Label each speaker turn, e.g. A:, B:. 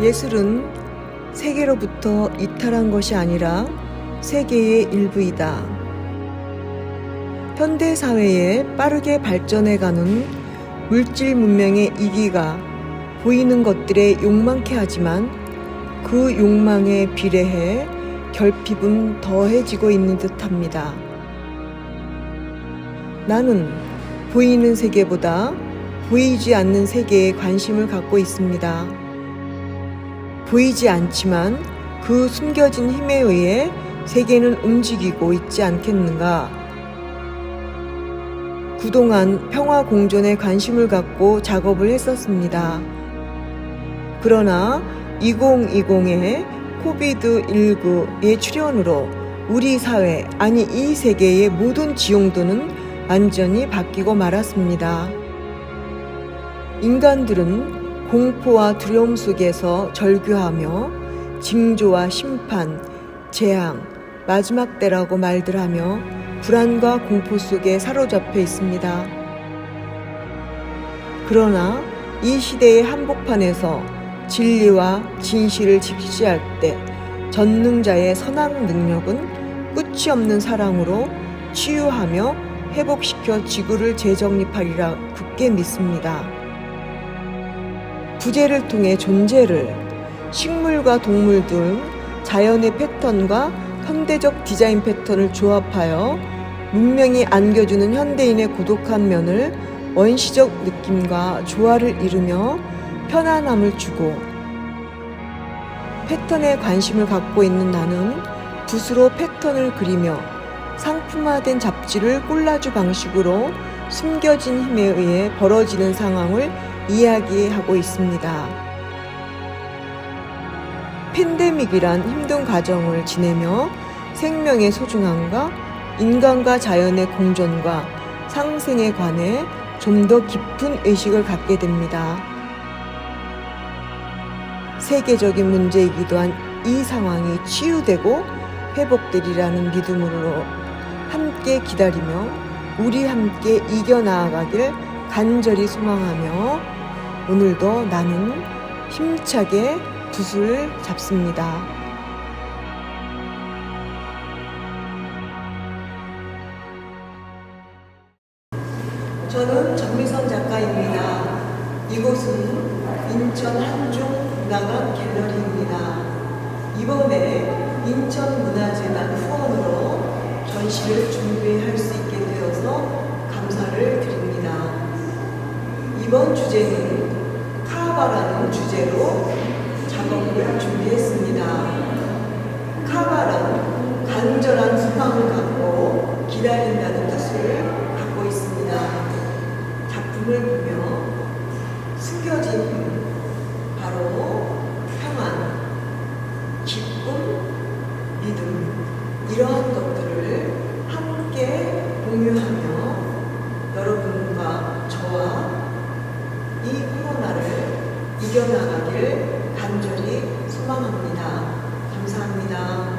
A: 예술은 세계로부터 이탈한 것이 아니라 세계의 일부이다. 현대 사회에 빠르게 발전해가는 물질 문명의 이기가 보이는 것들에 욕망케 하지만 그 욕망에 비례해 결핍은 더해지고 있는 듯합니다. 나는 보이는 세계보다 보이지 않는 세계에 관심을 갖고 있습니다. 보이지 않지만 그 숨겨진 힘에 의해 세계는 움직이고 있지 않겠는가? 그동안 평화 공존에 관심을 갖고 작업을 했었습니다. 그러나 2020의 코비드19의 출현으로 우리 사회, 아니 이 세계의 모든 지용도는 완전히 바뀌고 말았습니다. 인간들은 공포와 두려움 속에서 절규하며 징조와 심판, 재앙, 마지막 때라고 말들 하며 불안과 공포 속에 사로잡혀 있습니다. 그러나 이 시대의 한복판에서 진리와 진실을 직시할 때 전능자의 선한 능력은 끝이 없는 사랑으로 치유하며 회복시켜 지구를 재정립하리라 굳게 믿습니다. 부재를 통해 존재를 식물과 동물 등 자연의 패턴과 현대적 디자인 패턴을 조합하여 문명이 안겨주는 현대인의 고독한 면을 원시적 느낌과 조화를 이루며 편안함을 주고 패턴에 관심을 갖고 있는 나는 붓으로 패턴을 그리며 상품화된 잡지를 꼴라주 방식으로 숨겨진 힘에 의해 벌어지는 상황을 이야기하고 있습니다. 팬데믹이란 힘든 과정을 지내며 생명의 소중함과 인간과 자연의 공존과 상생에 관해 좀 더 깊은 의식을 갖게 됩니다. 세계적인 문제이기도 한 이 상황이 치유되고 회복되리라는 믿음으로 함께 기다리며 우리 함께 이겨 나아가길 간절히 소망하며 오늘도 나는 힘차게 붓을 잡습니다. 저는 전미선 작가입니다. 이곳은 인천 한중 문화관 갤러리입니다. 이번에 인천문화재단 후원으로 전시를 준비할 수 있게 되어서 감사를 드립니다. 이번 주제는 카바라는 주제로 작업을 준비했습니다. 카바란 간절한 소망을 갖고 기다린다는 뜻을 갖고 있습니다. 작품을 보며 숨겨진 힘, 바로 평안, 기쁨, 믿음, 이러한 것들을 함께 공유하며 여러분과 저와 이 코로나를 이겨나가길 간절히 소망합니다. 감사합니다.